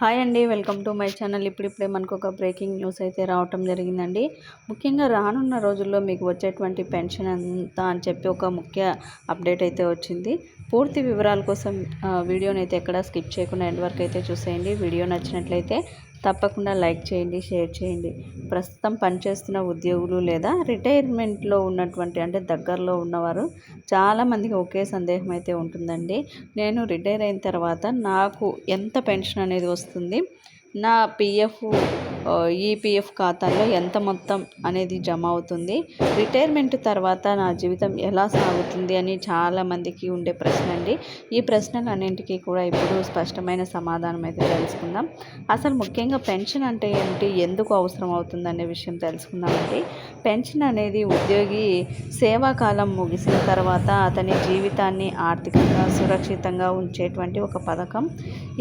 Hi అండి welcome to my channel. ఇప్పుడిప్పుడే మనకు ఒక బ్రేకింగ్ న్యూస్ అయితే రావటం జరిగిందండి. ముఖ్యంగా రానున్న రోజుల్లో మీకు వచ్చేటువంటి పెన్షన్ ఎంత అని చెప్పి ఒక ముఖ్య అప్డేట్ అయితే వచ్చింది. పూర్తి వివరాల కోసం వీడియోని అయితే ఎక్కడ స్కిప్ చేయకుండా ఎండ్ వరకు అయితే చూసేయండి. వీడియో నచ్చినట్లయితే తప్పకుండా లైక్ చేయండి షేర్ చేయండి. ప్రస్తుతం పనిచేస్తున్న ఉద్యోగులు లేదా రిటైర్మెంట్లో ఉన్నటువంటి అంటే దగ్గరలో ఉన్నవారు చాలామందికి ఒకే సందేహం అయితే ఉంటుందండి. నేను రిటైర్ అయిన తర్వాత నాకు ఎంత పెన్షన్ అనేది వస్తుంది? నా పిఎఫ్ ఈపీఎఫ్ ఖాతాలో ఎంత మొత్తం అనేది జమ అవుతుంది? రిటైర్మెంట్ తర్వాత నా జీవితం ఎలా సాగుతుంది అని చాలామందికి ఉండే ప్రశ్న అండి ఈ ప్రశ్నలన్నింటికీ కూడా ఇప్పుడు స్పష్టమైన సమాధానం అయితే తెలుసుకుందాం. అసలు ముఖ్యంగా పెన్షన్ అంటే ఏంటి? ఎందుకు అవసరం అవుతుంది అనే విషయం తెలుసుకుందామండి. పెన్షన్ అనేది ఉద్యోగి సేవాకాలం ముగిసిన తర్వాత అతని జీవితాన్ని ఆర్థికంగా సురక్షితంగా ఉంచేటువంటి ఒక పథకం.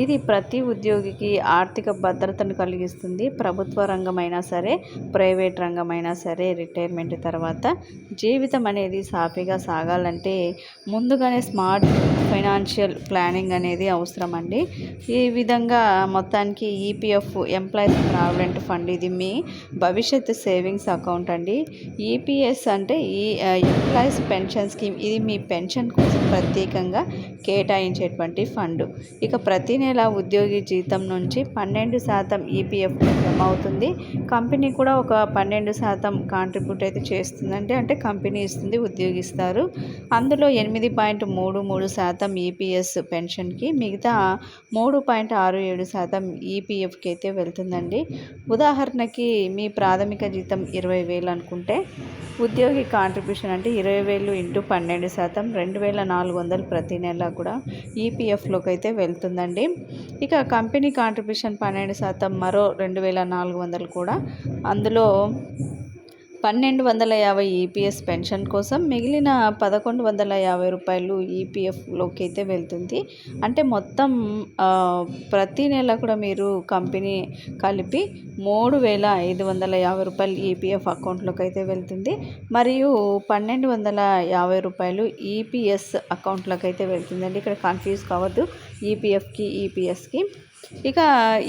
ఇది ప్రతి ఉద్యోగికి ఆర్థిక భద్రతను కలిగిస్తుంది. ప్రభుత్వ రంగమైనా సరే ప్రైవేట్ రంగమైనా సరే రిటైర్మెంట్ తర్వాత జీవితం అనేది సాఫీగా సాగాలంటే ముందుగానే స్మార్ట్ ఫైనాన్షియల్ ప్లానింగ్ అనేది అవసరం అండి ఈ విధంగా మొత్తానికి ఈపీఎఫ్ ఎంప్లాయీస్ ప్రావిడెంట్ ఫండ్ ఇది మీ భవిష్యత్ సేవింగ్స్ అకౌంట్ అండి. ఈపీఎస్ అంటే ఈ ఎంప్లాయీస్ పెన్షన్ స్కీమ్ ఇది మీ పెన్షన్ కోసం ప్రత్యేకంగా కేటాయించేటువంటి ఫండ్. ఇక ప్రతి నెల ఉద్యోగి జీతం నుంచి పన్నెండు శాతం ఈపీఎఫ్ జమ అవుతుంది కంపెనీ కూడా ఒక పన్నెండు శాతం కాంట్రిబ్యూట్ అయితే చేస్తుందండి అంటే కంపెనీ ఇస్తుంది ఉద్యోగిస్తారు అందులో ఎనిమిది పాయింట్ మూడు మూడు శాతం ఈపీఎస్ పెన్షన్కి మిగతా మూడు పాయింట్ ఆరు ఏడు శాతం ఈపీఎఫ్కి అయితే వెళ్తుందండి. ఉదాహరణకి మీ ప్రాథమిక జీతం ఇరవై వేలు అనుకుంటే ఉద్యోగి కాంట్రిబ్యూషన్ అంటే ఇరవై వేలు ఇంటూ పన్నెండు శాతం రెండు వేల నాలుగు వందలు ప్రతి నెల కూడా ఈపీఎఫ్లోకి అయితే వెళ్తుందండి. ఇక కంపెనీ కాంట్రిబ్యూషన్ పన్నెండు శాతం మరో రెండు వేల నాలుగు వందలు కూడా అందులో పన్నెండు వందల యాభై ఈపీఎస్ పెన్షన్ కోసం మిగిలిన పదకొండు వందల యాభై రూపాయలు ఈపీఎఫ్లోకి అయితే వెళ్తుంది. అంటే మొత్తం ప్రతి నెల కూడా మీరు కంపెనీ కలిపి మూడు వేల ఐదు వందల యాభై రూపాయలు ఈపీఎఫ్ అకౌంట్లోకి అయితే వెళ్తుంది. మరియు పన్నెండు వందల యాభై రూపాయలు ఈపీఎస్ అకౌంట్లోకి అయితే వెళ్తుందండి. ఇక్కడ కన్ఫ్యూజ్ కావద్దు. ఈపీఎఫ్కి ఈపీఎస్కి ఇక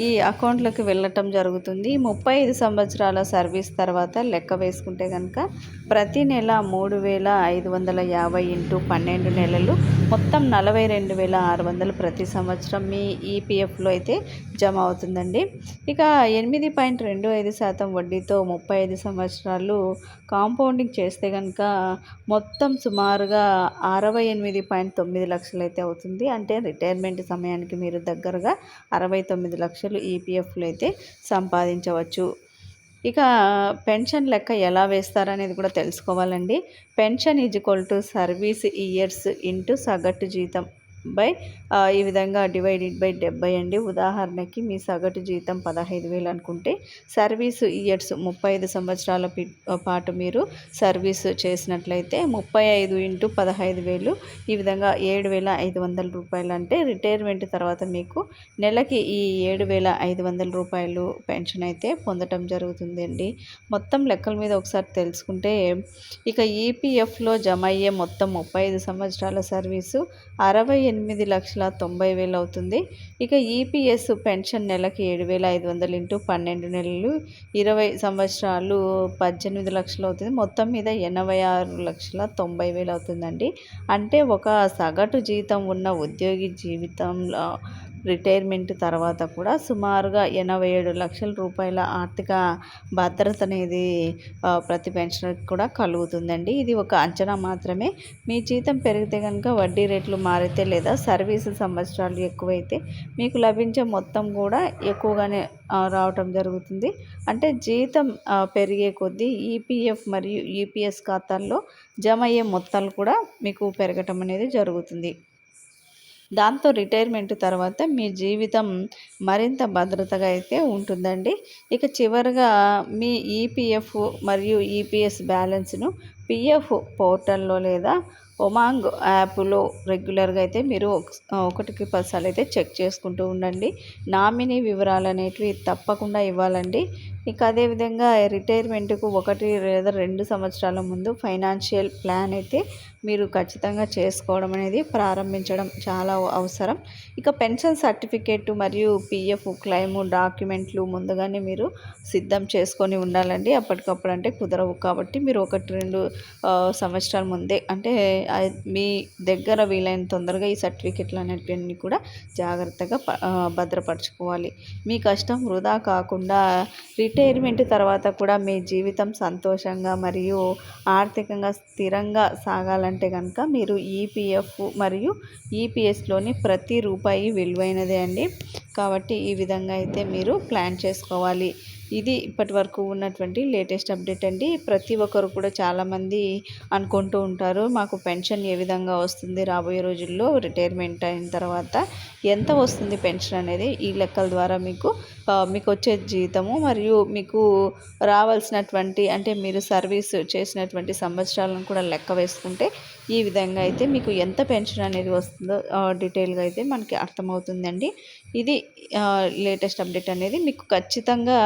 ఈ అకౌంట్లోకి వెళ్ళటం జరుగుతుంది. ముప్పై ఐదు సంవత్సరాల సర్వీస్ తర్వాత లెక్క వేసుకుంటే కనుక ప్రతి నెల మూడు వేల ఐదు వందల యాభై ఇంటూ పన్నెండు నెలలు మొత్తం నలభై రెండు వేల ఆరు వందలు ప్రతి సంవత్సరం మీ ఈపీఎఫ్లో అయితే జమ అవుతుందండి. ఇక ఎనిమిది పాయింట్ రెండు ఐదు శాతం వడ్డీతో ముప్పై ఐదు సంవత్సరాలు కాంపౌండింగ్ చేస్తే కనుక మొత్తం సుమారుగా అరవై ఎనిమిది పాయింట్ తొమ్మిది లక్షలు అయితే అవుతుంది. అంటే రిటైర్మెంట్ సమయానికి మీరు దగ్గరగా అరవై తొమ్మిది లక్షలు ఈపీఎఫ్లో అయితే సంపాదించవచ్చు. ఇక పెన్షన్ లెక్క ఎలా వేస్తారనేది కూడా తెలుసుకోవాలండి. Pension is equal to service years into సగటు జీతం. బై ఈ విధంగా డివైడెడ్ బై డెబ్బై అండి. ఉదాహరణకి మీ సగటు జీతం పదహైదు వేలు అనుకుంటే సర్వీసు ఇయర్స్ ముప్పై ఐదు సంవత్సరాల పాటు మీరు సర్వీస్ చేసినట్లయితే ముప్పై ఐదు ఇంటూ పదహైదు వేలు ఈ విధంగా ఏడు వేల ఐదు వందల రూపాయలు అంటే రిటైర్మెంట్ తర్వాత మీకు నెలకి ఈ ఏడు వేల ఐదు వందల రూపాయలు పెన్షన్ అయితే పొందటం జరుగుతుందండి మొత్తం లెక్కల మీద ఒకసారి తెలుసుకుంటే ఇక ఈపీఎఫ్లో జమ అయ్యే మొత్తం ముప్పై ఐదు సంవత్సరాల సర్వీసు అరవై ఎనిమిది లక్షల తొంభై వేలు అవుతుంది. ఇక ఈపీఎస్ పెన్షన్ నెలకి ఏడు వేల ఐదు వందలు ఇంటూ పన్నెండు నెలలు ఇరవై సంవత్సరాలు పద్దెనిమిది లక్షలు అవుతుంది. మొత్తం మీద ఎనభై ఆరు లక్షల తొంభై వేలు అవుతుందండి. అంటే ఒక సగటు జీతం ఉన్న ఉద్యోగి జీవితంలో రిటైర్మెంట్ తర్వాత కూడా సుమారుగా ఎనభై ఏడు లక్షల రూపాయల ఆర్థిక భద్రత అనేది ప్రతి పెన్షనర్కి కూడా కలుగుతుందండి. ఇది ఒక అంచనా మాత్రమే. మీ జీతం పెరిగితే కనుక వడ్డీ రేట్లు మారితే లేదా సర్వీసు సంవత్సరాలు ఎక్కువైతే మీకు లభించే మొత్తం కూడా ఎక్కువగానే రావటం జరుగుతుంది. అంటే జీతం పెరిగే కొద్దీ ఈపీఎఫ్ మరియు ఈపీఎస్ ఖాతాల్లో జమ అయ్యే మొత్తాలు కూడా మీకు పెరగటం అనేది జరుగుతుంది. దాంతో రిటైర్మెంట్ తర్వాత మీ జీవితం మరింత భద్రతగా అయితే ఉంటుందండి. ఇక చివరిగా మీ ఈపీఎఫ్ మరియు ఈపీఎస్ బ్యాలెన్స్ను పిఎఫ్ పోర్టల్లో లేదా ఒమాంగ్ యాప్లో రెగ్యులర్గా అయితే మీరు ఒకటికి పదిసార్లు అయితే చెక్ చేసుకుంటూ ఉండండి. నామినీ వివరాలు అనేటివి తప్పకుండా ఇవ్వాలండి. ఇక అదేవిధంగా రిటైర్మెంట్కు ఒకటి లేదా రెండు సంవత్సరాల ముందు ఫైనాన్షియల్ ప్లాన్ అయితే మీరు ఖచ్చితంగా చేసుకోవడం అనేది ప్రారంభించడం చాలా అవసరం. ఇక పెన్షన్ సర్టిఫికేట్ మరియు పిఎఫ్ క్లెయిమ్ డాక్యుమెంట్లు ముందుగానే మీరు సిద్ధం చేసుకొని ఉండాలండి. అప్పటికప్పుడు అంటే కుదరవు కాబట్టి మీరు ఒకటి రెండు సంవత్సరాల ముందే అంటే మీ దగ్గర వీలైన తొందరగా ఈ సర్టిఫికెట్లు అనేటివన్నీ కూడా జాగ్రత్తగా భద్రపరచుకోవాలి. మీ కష్టం వృధా కాకుండా రిటైర్మెంట్ తర్వాత కూడా మీ జీవితం సంతోషంగా మరియు ఆర్థికంగా స్థిరంగా సాగాలంటే కనుక మీరు ఈపీఎఫ్ మరియు ఈపీఎస్లోని ప్రతి రూపాయి విలువైనదే అండి. కాబట్టి ఈ విధంగా అయితే మీరు ప్లాన్ చేసుకోవాలి. ఇది ఇప్పటి వరకు ఉన్నటువంటి లేటెస్ట్ అప్డేట్ అండి. ప్రతి ఒక్కరు కూడా చాలామంది అనుకుంటూ ఉంటారు మాకు పెన్షన్ ఏ విధంగా వస్తుంది రాబోయే రోజుల్లో రిటైర్మెంట్ అయిన తర్వాత ఎంత వస్తుంది పెన్షన్ అనేది ఈ లెక్కల ద్వారా మీకు మీకు వచ్చే జీతము మరియు మీకు రావాల్సినటువంటి అంటే మీరు సర్వీస్ చేసినటువంటి సంవత్సరాలను కూడా లెక్క వేసుకుంటే ఈ విధంగా అయితే మీకు ఎంత పెన్షన్ అనేది వస్తుందో డీటెయిల్గా అయితే మనకి అర్థమవుతుందండి. ఇది లేటెస్ట్ అప్డేట్ అనేది మీకు ఖచ్చితంగా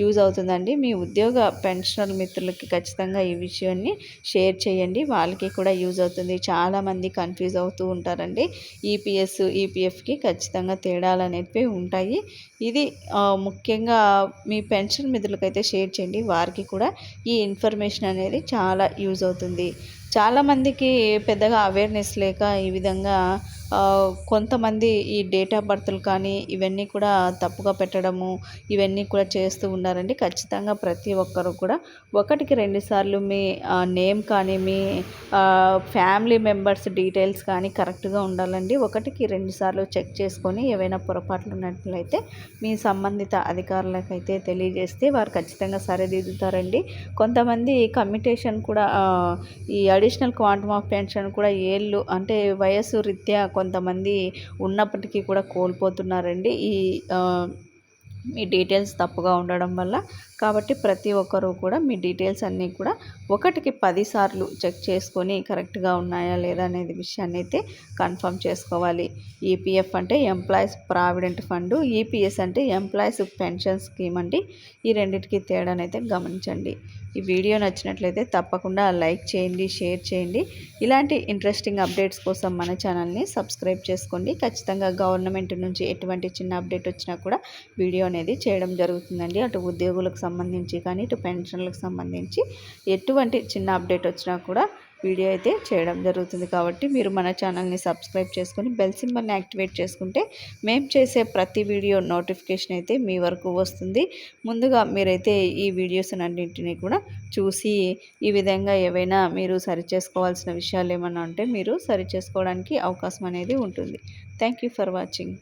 యూజ్ అవుతుందండి. మీ ఉద్యోగ పెన్షనర్ మిత్రులకి ఖచ్చితంగా ఈ విషయాన్ని షేర్ చేయండి. వాళ్ళకి కూడా యూజ్ అవుతుంది. చాలామంది కన్ఫ్యూజ్ అవుతూ ఉంటారండి. ఈపీఎస్ ఈపీఎఫ్కి ఖచ్చితంగా తేడాలు అనేవి ఉంటాయి. ఇది ముఖ్యంగా మీ పెన్షన్ మిత్రులకైతే షేర్ చేయండి. వారికి కూడా ఈ ఇన్ఫర్మేషన్ అనేది చాలా యూజ్ అవుతుంది. చాలామందికి పెద్దగా అవేర్నెస్ లేక ఈ విధంగా కొంతమంది ఈ డేట్ ఆఫ్ బర్త్లు కానీ ఇవన్నీ కూడా తప్పుగా పెట్టడము ఇవన్నీ కూడా చేస్తూ ఉన్నారండి. ఖచ్చితంగా ప్రతి ఒక్కరు కూడా ఒకటికి రెండు సార్లు మీ నేమ్ కానీ మీ ఫ్యామిలీ మెంబర్స్ డీటెయిల్స్ కానీ కరెక్ట్గా ఉండాలండి. ఒకటికి రెండు సార్లు చెక్ చేసుకొని ఏవైనా పొరపాట్లు ఉన్నట్లయితే మీ సంబంధిత అధికారులకైతే తెలియజేస్తే వారు ఖచ్చితంగా సరిదిద్దుతారండి. కొంతమంది కమ్యూటేషన్ కూడా ఈ అడిషనల్ క్వాంటమ్ ఆఫ్ పెన్షన్ కూడా ఏళ్ళు అంటే వయస్సు రీత్యా కొంతమంది ఉన్నప్పటికీ కూడా కోల్పోతున్నారండి. ఈ మీ డీటెయిల్స్ తప్పుగా ఉండడం వల్ల కాబట్టి ప్రతి ఒక్కరూ కూడా మీ డీటెయిల్స్ అన్నీ కూడా ఒకటికి పదిసార్లు చెక్ చేసుకొని కరెక్ట్గా ఉన్నాయా లేదా అనేది విషయాన్ని అయితే కన్ఫర్మ్ చేసుకోవాలి. ఈపీఎఫ్ అంటే ఎంప్లాయీస్ ప్రావిడెంట్ ఫండ్ ఈపీఎస్ అంటే ఎంప్లాయీస్ పెన్షన్ స్కీమ్ అండి. ఈ రెండింటికి తేడానైతే గమనించండి. ఈ వీడియో నచ్చినట్లయితే తప్పకుండా లైక్ చేయండి షేర్ చేయండి. ఇలాంటి ఇంట్రెస్టింగ్ అప్డేట్స్ కోసం మన ఛానల్ని సబ్స్క్రైబ్ చేసుకోండి. ఖచ్చితంగా గవర్నమెంట్ నుంచి ఎటువంటి చిన్న అప్డేట్ వచ్చినా కూడా వీడియో అనేది చేయడం జరుగుతుందండి. అటు ఉద్యోగులకు సంబంధించి కానీ ఇటు పెన్షన్లకు సంబంధించి ఎటువంటి చిన్న అప్డేట్ వచ్చినా కూడా వీడియో అయితే చేయడం జరుగుతుంది. కాబట్టి మీరు మన ఛానల్ని సబ్స్క్రైబ్ చేసుకొని బెల్ సింబల్ని యాక్టివేట్ చేసుకుంటే మేము చేసే ప్రతి వీడియో నోటిఫికేషన్ అయితే మీ వరకు వస్తుంది. ముందుగా మీరైతే ఈ వీడియోస్ అన్నింటినీ కూడా చూసి ఈ విధంగా ఏవైనా మీరు సరి చేసుకోవాల్సిన విషయాలు ఏమైనా ఉంటే మీరు సరి చేసుకోవడానికి అవకాశం అనేది ఉంటుంది. Thank for watching.